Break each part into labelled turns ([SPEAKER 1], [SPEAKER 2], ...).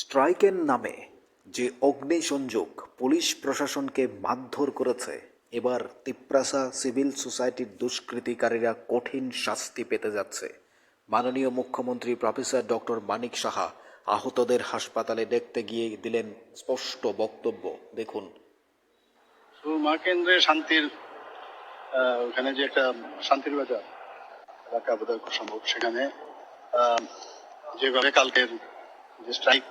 [SPEAKER 1] স্ট্রাইকের নামে যে অগ্নিসংযোগ পুলিশ প্রশাসনকে মারধর করেছে, এবার তিপ্রাসা সিভিল সোসাইটির দুষ্কৃতিকারীরা কঠিন শাস্তি পেতে যাচ্ছে। মাননীয় মুখ্যমন্ত্রী প্রফেসর ডক্টর মানিক সাহা আহতদের হাসপাতালে দেখতে গিয়ে দিলেন স্পষ্ট বক্তব্য। দেখুন।
[SPEAKER 2] সুরমা কেন্দ্রে শান্তির ওখানে যে একটা শান্তির বাজার, এলাকা খুব সম্ভব। সেখানে যেভাবে কালকের যে স্ট্রাইক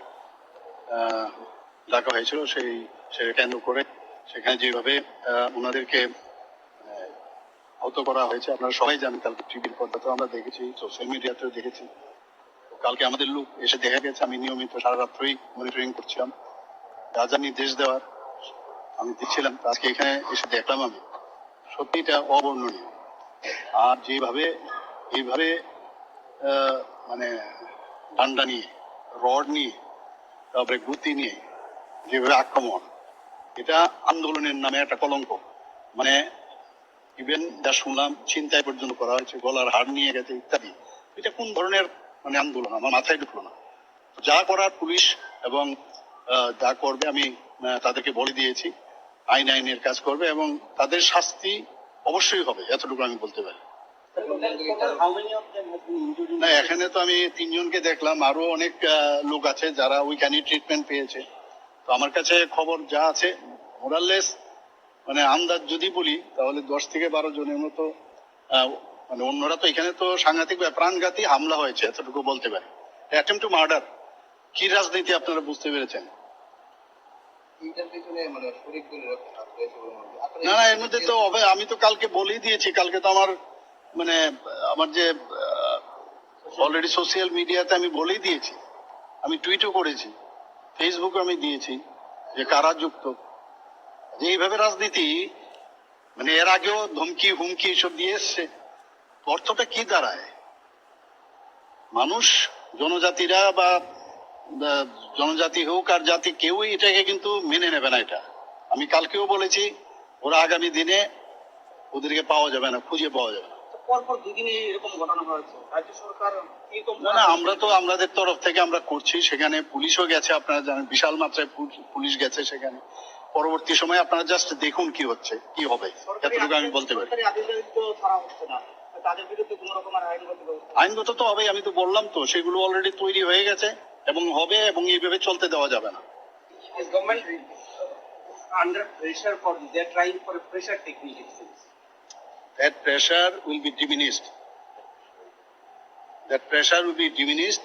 [SPEAKER 2] ডাকা হয়েছিল সেই সেটা কেন্দ্র করে। সেখানে যেভাবে ওনাদেরকে আহ, আহত করা হয়েছে আপনারা সবাই জানেন কালকে টিভির পর্দাতেও আমরা দেখেছি সোশ্যাল মিডিয়াতেও দেখেছি। কালকে আমাদের লোক এসে দেখা গেছে আমি নিয়মিত সারা রাত্রই মনিটরিং করছিলাম। যা নির্দেশ দেওয়ার আমি দিচ্ছিলাম আজকে এখানে এসে দেখলাম আমি। সত্যি এটা অবর্ণনীয়। আর যেভাবে এইভাবে মানে ডান্ডা নিয়ে রড নিয়ে তারপরে গুতি নিয়ে যেভাবে আক্রমণ, এটা আন্দোলনের নামে একটা কলঙ্ক। মানে ইভেন যা শুনলাম চিন্তায় পর্যন্ত করা হয়েছে, গলার হাড় নিয়ে গেছে ইত্যাদি। এটা কোন ধরনের মানে আন্দোলন? আমার মাথায় ঢুকলো না। যা করার পুলিশ এবং যা করবে আমি তাদেরকে বলে দিয়েছি। আইন আইনের কাজ করবে এবং তাদের শাস্তি অবশ্যই হবে, এতটুকু আমি বলতে পারি। না এখানে তো আমি তিনজনকে দেখলাম আরও অনেক লোক আছে যারা ওইখানে ট্রিটমেন্ট পেয়েছে। তো আমার কাছে খবর যা আছে মোরাললেস মানে আন্দাজ যদি বলি তাহলে দশ থেকে বারো জনের মতো মানে অন্যরা তো এখানে তো সাংঘাতিক প্রাণঘাতী হামলা হয়েছে এতটুকু বলতে পারি। অ্যাটেম্প টু মার্ডার কি রাজনীতি আপনারা বুঝতে পেরেছেন?
[SPEAKER 3] মানে
[SPEAKER 2] না না এর মধ্যে তো আমি তো কালকে বলেই দিয়েছি কালকে তো আমার মানে আমার যে অলরেডি সোশ্যাল মিডিয়াতে আমি বলেই দিয়েছি। আমি টুইটও করেছি। ফেসবুকে আমি দিয়েছি যে কারা যুক্ত। যে এইভাবে রাজনীতি মানে এর আগেও ধমকি, হুমকি এসব দিয়ে এসছে। অর্থটা কি দাঁড়ায়? মানুষ, জনজাতিরা বা জনজাতি হোক আর জাতি কেউই এটাকে কিন্তু মেনে নেবে না এটা। আমি কালকেও বলেছি, ওরা আগামী দিনে ওদেরকে পাওয়া যাবে না, খুঁজে পাওয়া যাবে না।
[SPEAKER 3] পরপর দুদিনে এরকম ঘটনা হয়েছে। রাজ্য সরকার
[SPEAKER 2] না আমরা তো আমাদের তরফ থেকে আমরা করছি সেখানে পুলিশও গেছে আপনারা জানেন বিশাল মাত্রায় পুলিশ গেছে সেখানে। পরবর্তী সময় আপনারা জাস্ট দেখুন কি হচ্ছে কি হবে এতটুকু আমি বলতে পারি।
[SPEAKER 3] আইনগত
[SPEAKER 2] তো হবে আমি তো বললাম তো সেগুলো অলরেডি তৈরি হয়ে গেছে এবং হবে এবং এইভাবে চলতে দেওয়া যাবে না।
[SPEAKER 3] Under pressure for they are trying for a pressure technique it seems.
[SPEAKER 2] That pressure will be diminished. That pressure will be diminished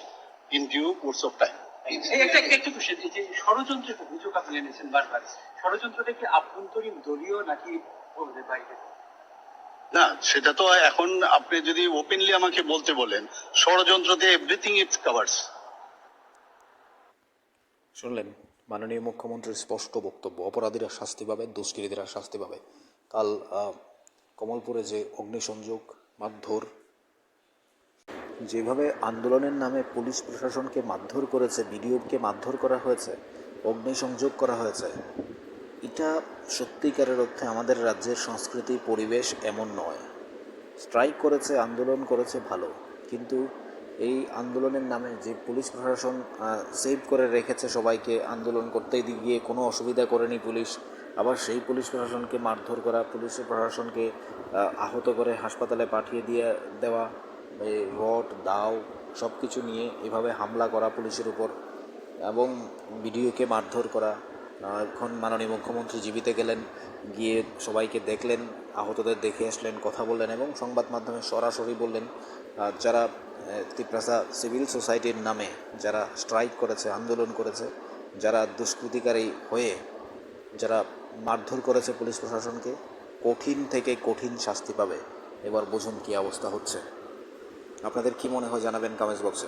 [SPEAKER 2] in due course of time.
[SPEAKER 4] এই একটা একটা কোশ্চেন এই যে ষড়যন্ত্রের অভিযোগ আপনি এনেছেন বারবার ষড়যন্ত্রটা কি আভ্যন্তরীণ দলীয় নাকি বাইরে
[SPEAKER 2] না সেটা তো এখন আপনি যদি ওপেনলি আমাকে বলতে বলেন ষড়যন্ত্রতে এভরিথিং ইটস কাভার্স
[SPEAKER 1] শুনলেন মাননীয় মুখ্যমন্ত্রীর স্পষ্ট বক্তব্য অপরাধীরা শাস্তি পাবে দুষ্কৃতীরা শাস্তি পাবে কাল আহ, কমলপুরে যে অগ্নিসংযোগ, মারধর, যেভাবে আন্দোলনের নামে পুলিশ প্রশাসনকে মারধর করেছে, বিডিওকে মারধর করা হয়েছে, অগ্নিসংযোগ করা হয়েছে, এটা সত্যিকারের অর্থে আমাদের রাজ্যের সংস্কৃতি, পরিবেশ এমন নয়। স্ট্রাইক করেছে, আন্দোলন করেছে ভালো, কিন্তু এই আন্দোলনের নামে যে পুলিশ প্রশাসন সেভ করে রেখেছে সবাইকে, আন্দোলন করতে গিয়ে কোনো অসুবিধা করেনি পুলিশ আবার সেই পুলিশ প্রশাসনকে মারধর করা, পুলিশ প্রশাসনকে আহত করে হাসপাতালে পাঠিয়ে দিয়ে দেওয়া রড, দাও সব কিছু নিয়ে এভাবে হামলা করা পুলিশের উপর এবং বিডিওকে মারধর করা। এখন মাননীয় মুখ্যমন্ত্রী জীবিতে গেলেন, গিয়ে সবাইকে দেখলেন, আহতদের দেখে আসলেন, কথা বললেন এবং সংবাদ মাধ্যমে সরাসরি বললেন যারা তিপ্রাসা সিভিল সোসাইটির নামে যারা স্ট্রাইক করেছে, আন্দোলন করেছে, যারা দুষ্কৃতিকারী হয়ে, যারা মারধর করেছে পুলিশ প্রশাসনকে। কঠিন থেকে কঠিন শাস্তি পাবে। এবার বুঝুন কী অবস্থা হচ্ছে। আপনাদের কি মনে হয় জানাবেন কমেন্টস বক্সে।